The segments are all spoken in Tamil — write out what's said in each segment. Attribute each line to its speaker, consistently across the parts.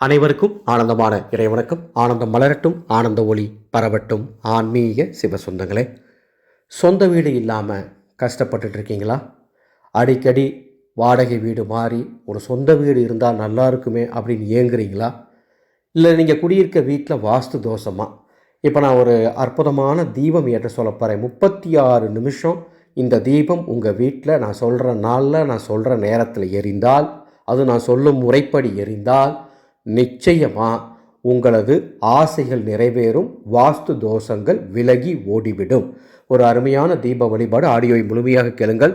Speaker 1: அனைவருக்கும் ஆனந்தமான இறைவணக்கம். ஆனந்தம் மலரட்டும் ஆனந்த ஒளி பரவட்டும். ஆன்மீக சிவ சொந்தங்களே சொந்த வீடு இல்லாமல் கஷ்டப்பட்டுட்டு இருக்கீங்களா? அடிக்கடி வாடகை வீடு மாறி ஒரு சொந்த வீடு இருந்தால் நல்லா இருக்குமே அப்படின்னு ஏங்குறீங்களா? இல்லை நீங்கள் குடியிருக்க வீட்டில் வாஸ்து தோஷமாக இப்போ நான் ஒரு அற்புதமான தீபம் ஏற்ற சொல்ல போகிறேன் முப்பத்தி ஆறு நிமிஷம் இந்த தீபம் உங்கள் வீட்டில் நான் சொல்கிற நாளில் நான் சொல்கிற நேரத்தில் எரிந்தால் அது நான் சொல்லும் முறைப்படி எரிந்தால் நிச்சயமாக உங்களது ஆசைகள் நிறைவேறும் வாஸ்து தோஷங்கள் விலகி ஓடிவிடும். ஒரு அருமையான தீப வழிபாடு ஆடியோவை முழுமையாக கேளுங்கள்.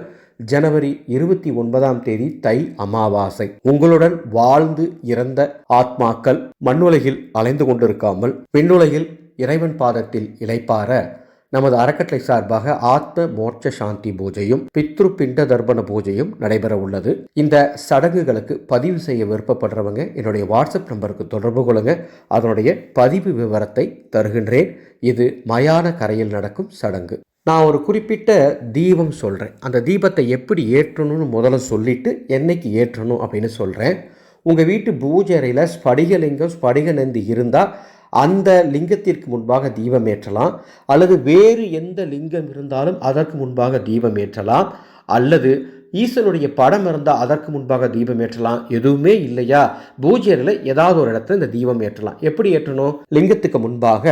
Speaker 1: ஜனவரி இருபத்தி ஒன்பதாம் தேதி தை அமாவாசை. உங்களுடன் வாழ்ந்து இறந்த ஆத்மாக்கள் மண்ணுலகில் அலைந்து கொண்டிருக்காமல் பின்னுலகில் இறைவன் பாதத்தில் இளைப்பார நமது அறக்கட்டளை சார்பாக ஆத்ம மோட்ச சாந்தி பூஜையும் பித்ரு பிண்ட தர்ப்பண பூஜையும் நடைபெற உள்ளது. இந்த சடங்குகளுக்கு பதிவு செய்ய விருப்பப்படுறவங்க என்னுடைய வாட்ஸ்அப் நம்பருக்கு தொடர்பு கொள்ளுங்க. அதனுடைய பதிவு விவரத்தை தருகின்றேன். இது மயான கரையில் நடக்கும் சடங்கு. நான் ஒரு குறிப்பிட்ட தீபம் சொல்கிறேன் அந்த தீபத்தை எப்படி ஏற்றணும்னு முதல்ல சொல்லிட்டு என்னைக்கு ஏற்றணும் அப்படின்னு சொல்கிறேன் உங்கள் வீட்டு பூஜை அறையில் ஸ்படிகலிங்கம் ஸ்படிக நந்தி இருந்தால் அந்த லிங்கத்திற்கு முன்பாக தீபம் ஏற்றலாம். அல்லது வேறு எந்த லிங்கம் இருந்தாலும் அதற்கு முன்பாக தீபம் ஏற்றலாம். அல்லது ஈசனுடைய படம் இருந்தால் அதற்கு முன்பாக தீபம் ஏற்றலாம். எதுவுமே இல்லையா? பூஜ்யரில் ஏதாவது ஒரு இடத்துல இந்த தீபம் ஏற்றலாம். எப்படி ஏற்றணும்? லிங்கத்துக்கு முன்பாக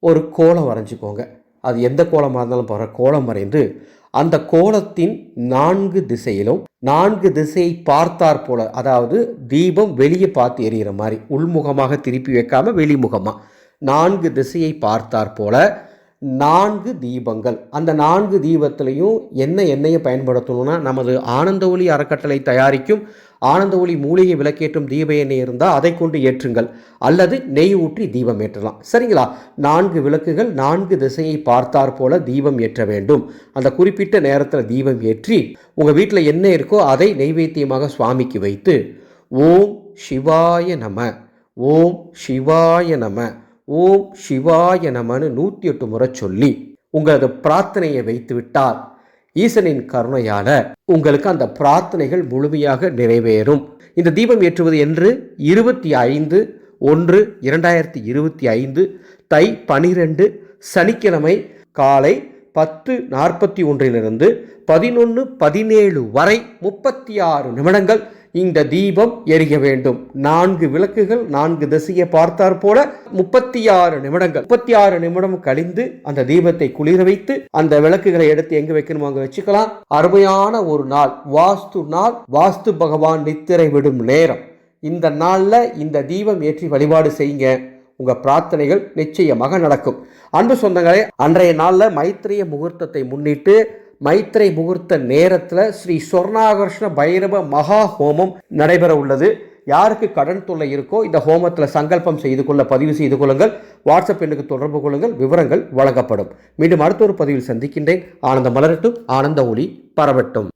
Speaker 1: ஒரு கோலம் வரைஞ்சிக்கோங்க. அது எந்த கோலமாக இருந்தாலும் போகிற கோலம் வரைந்து அந்த கோலத்தின் நான்கு திசையிலும் நான்கு திசையை பார்த்தார் போல அதாவது தீபம் வெளியே பார்த்து எரியிற மாதிரி உள்முகமாக திருப்பி வைக்காம வெளிமுகமாக நான்கு திசையை பார்த்தார் போல நான்கு தீபங்கள். அந்த நான்கு தீபத்திலையும் என்ன எண்ணெயை பயன்படுத்தணும்னா நமது ஆனந்த ஒளி அறக்கட்டளை தயாரிக்கும் ஆனந்த ஒளி மூலிகை விளக்கேற்றும் தீப எண்ணெய் இருந்தால் அதை கொண்டு ஏற்றுங்கள். அல்லது நெய் ஊற்றி தீபம் ஏற்றலாம். சரிங்களா? நான்கு விளக்குகள் நான்கு திசையை பார்த்தார் போல தீபம் ஏற்ற வேண்டும். அந்த குறிப்பிட்ட நேரத்தில் தீபம் ஏற்றி உங்கள் வீட்டில் என்ன இருக்கோ அதை நெய்வேத்தியமாக சுவாமிக்கு வைத்து ஓம் சிவாய நம ஓம் சிவாய நம ஓம் சிவாய நமன்னு நூற்றி எட்டு முறை சொல்லி உங்களது பிரார்த்தனையை வைத்து விட்டால் ஈசனின் கருணையால உங்களுக்கு அந்த பிரார்த்தனைகள் முழுமையாக நிறைவேறும். இந்த தீபம் ஏற்றுவது என்று இருபத்தி ஐந்து ஒன்று இரண்டாயிரத்தி இருபத்தி ஐந்து தை பனிரெண்டு சனிக்கிழமை காலை பத்து நாற்பத்தி ஒன்றிலிருந்து பதினொன்று பதினேழு வரை முப்பத்தி ஆறு நிமிடங்கள் இந்த தீபம் எரிய வேண்டும். நான்கு விளக்குகள் நான்கு திசையை பார்த்தார் போல முப்பத்தி ஆறு நிமிடங்கள். முப்பத்தி ஆறு நிமிடம் கழிந்து அந்த தீபத்தை குளிர வைத்து அந்த விளக்குகளை எடுத்து எங்க வைக்கணுமோ அங்க வச்சுக்கலாம். அருமையான ஒரு நாள். வாஸ்து நாள். வாஸ்து பகவான் நித்திரை விடும் நேரம். இந்த நாளில் இந்த தீபம் ஏற்றி வழிபாடு செய்யுங்க. உங்க பிரார்த்தனைகள் நிச்சயமாக நடக்கும். அன்பு சொந்தங்களே அன்றைய நாளில் மைத்திரிய முகூர்த்தத்தை முன்னிட்டு மைத்திரை முகூர்த்த நேரத்தில் ஸ்ரீ சொர்ணாகர்ஷ்ண பைரவ மகா ஹோமம் நடைபெற உள்ளது. யாருக்கு கடன் தொல்லை இருக்கோ இந்த ஹோமத்தில் சங்கல்பம் செய்து கொள்ள பதிவு செய்து கொள்ளுங்கள். வாட்ஸ்அப் எண்ணுக்கு தொடர்பு கொள்ளுங்கள். விவரங்கள் வழங்கப்படும். மீண்டும் அடுத்த ஒரு பதிவில் சந்திக்கின்றேன். ஆனந்த மலரட்டும். ஆனந்த ஒளி பரவட்டும்.